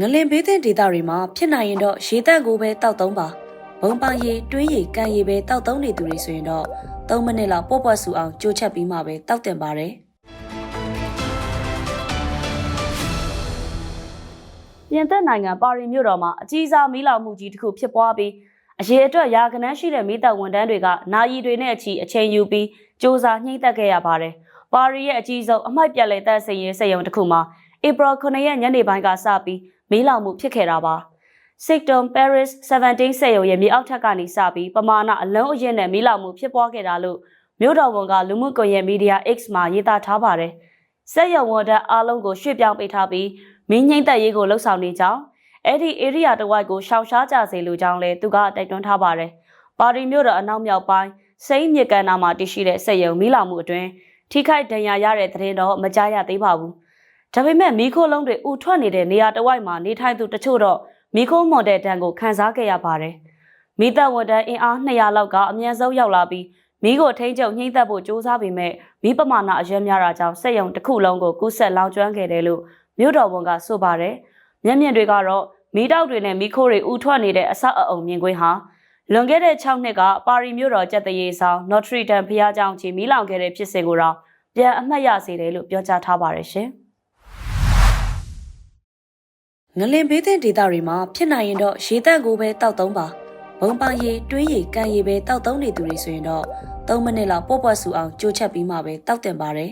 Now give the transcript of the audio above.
ငလင်ဘေးသင့်ဒေသတွေမှာဖြစ်နိုင်ရင်တော့ရေတက်ကိုပဲတောက်သုံးပါဘုံပန်းရေတွင်းရေကန်ရေပဲတောက်သုံးနေသူတွေဆိုရင်တော့3မိနစ်လောက်ပေါ့ပွက်ဆူအောင်ကြိုးချက်ပြီးမှပဲတောက်တင်ပါတယ်ပြင်သစ်နိုင်ငံပါရီမြို့တော်မှာအကြီးစားမီးလောင်မှုကြီးတစ်ခုဖြစ်ပွားပြီးအရေးအတွက်ရာကနန်းရှိတဲ့မီးတပ်ဝန်ထမ်းတွေကနာယီတွေနဲ့အချီအချိန်ယူပြီးစ조사ညှိတက်ခဲ့ရပါတယ်။ပါရီရဲ့အကြီးဆုံးအမိုက်ပြက်လေတပ်စင်ရေးစက်ရုံတစ်ခုမှာဧပြီ9ရက်ညနေပိုင်းကစပြီး မီးလောင်မှုဖြစ်ခဲ့တာပါ။ Sikton Paris 17စက်ရုံရဲ့မြေအောက်ထပ်ကနေစပြီးပမာဏအလုံးအရင်နဲ့မီးလောင်မှုဖြစ်ပွားခဲ့တာလို့မြို့တော်ဝန်ကလူမှုကွန်ရက်မီဒီယာ X မှာရေးသားထားပါတယ်။စက်ရုံဝန်ထမ်းအားလုံးကိုရွှေ့ပြောင်းပေးထားပြီးမင်းငိမ့်သက်ရေးကိုလှုပ်ဆောင်နေကြောင်းအဲ့ဒီ area တစ်ဝိုက်ကိုရှောင်ရှားကြစေလိုကြောင်းလည်းသူကတိုက်တွန်းထားပါတယ်။ပါရီမြို့တော်အနောက်မြောက်ပိုင်းစိမ့်မြစ်ကန်နာမှာတည်ရှိတဲ့စက်ရုံမီးလောင်မှုအတွင်းထိခိုက်ဒဏ်ရာရတဲ့သတင်းတော့မကြားရသေးပါဘူး။ ဒါပေမဲ့မီးခိုးလုံးတွေဥထွက်နေတဲ့နေရာတစ်ဝိုက်မှာနေထိုင်သူတချို့တော့မီးခိုးမွန်တဲ့တန်းကိုခန်းစားခဲ့ရပါတယ်။မီးတပ်ဝန်တန်းအင်အား200လောက်ကအမြန်ဆုံးရောက်လာပြီးမီးကိုထိန်းချုပ်နှိမ့်သက်ဖို့စ조사ပေမဲ့မီးပမာဏအရွယ်များတာကြောင့်စက်ရုံတစ်ခုလုံးကိုကူးဆက်လောင်ကျွမ်းခဲ့တယ်လို့မြို့တော်ဝန်ကဆိုပါတယ်။မျက်မြင်တွေကတော့မီးတောက်တွေနဲ့မီးခိုးတွေဥထွက်နေတဲ့အဆောက်အအုံမြင်ကွင်းဟာလွန်ခဲ့တဲ့6နှစ်ကပါရီမြို့တော်ကျက်တရေဆောင် Notre Dame ဘုရားကျောင်းကြီးမီးလောင်ခဲ့တဲ့ဖြစ်စဉ်ကိုတော့ပြန်အမှတ်ရစေတယ်လို့ပြောကြားထားပါတယ်ရှင်။ ငလင်ဘေးသင့်ဒေသတွေမှာဖြစ်နိုင်ရင်တော့ရေတက်ကိုပဲတောက်သုံးပါဘုံပန်းရေတွင်းရေကန်ရေပဲတောက်သုံးနေသူတွေဆိုရင်တော့3မိနစ်လောက်ပေါ့ပွက်ဆူအောင်ကြိုးချက်ပြီးမှပဲတောက်တင်ပါတယ်